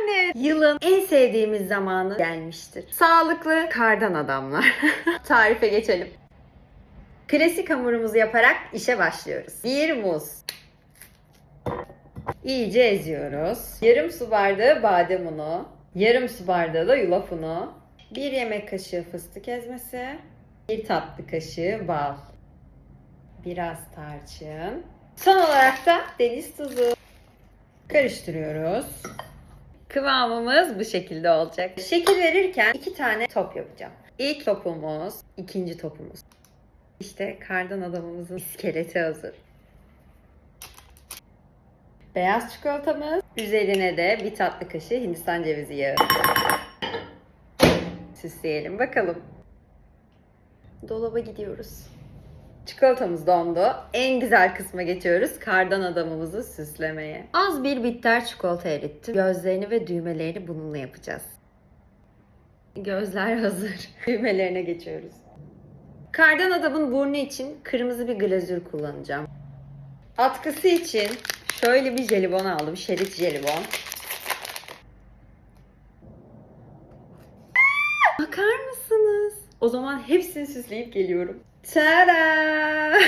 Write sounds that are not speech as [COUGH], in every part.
anne. Yılın en sevdiğimiz zamanı gelmiştir. Sağlıklı kardan adamlar. [LAUGHS] Tarife geçelim. Klasik hamurumuzu yaparak işe başlıyoruz. Bir muz. İyice eziyoruz. Yarım su bardağı badem unu. Yarım su bardağı da yulaf unu. Bir yemek kaşığı fıstık ezmesi. Bir tatlı kaşığı bal. Biraz tarçın. Son olarak da deniz tuzu. Karıştırıyoruz. Kıvamımız bu şekilde olacak. Şekil verirken iki tane top yapacağım. İlk topumuz, ikinci topumuz. İşte kardan adamımızın iskeleti hazır. Beyaz çikolatamız. Üzerine de bir tatlı kaşığı Hindistan cevizi yağı. Süsleyelim bakalım. Dolaba gidiyoruz. Çikolatamız dondu. En güzel kısma geçiyoruz. Kardan adamımızı süslemeye. Az bir bitter çikolata erittim. Gözlerini ve düğmelerini bununla yapacağız. Gözler [LAUGHS] hazır. Düğmelerine geçiyoruz. Kardan adamın burnu için kırmızı bir glazür kullanacağım. Atkısı için şöyle bir jelibon aldım. Şerit jelibon. Bakar mısınız? O zaman hepsini süsleyip geliyorum. Tada!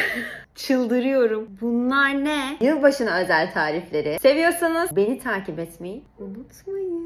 Çıldırıyorum. Bunlar ne? Yılbaşına özel tarifleri. Seviyorsanız beni takip etmeyi unutmayın.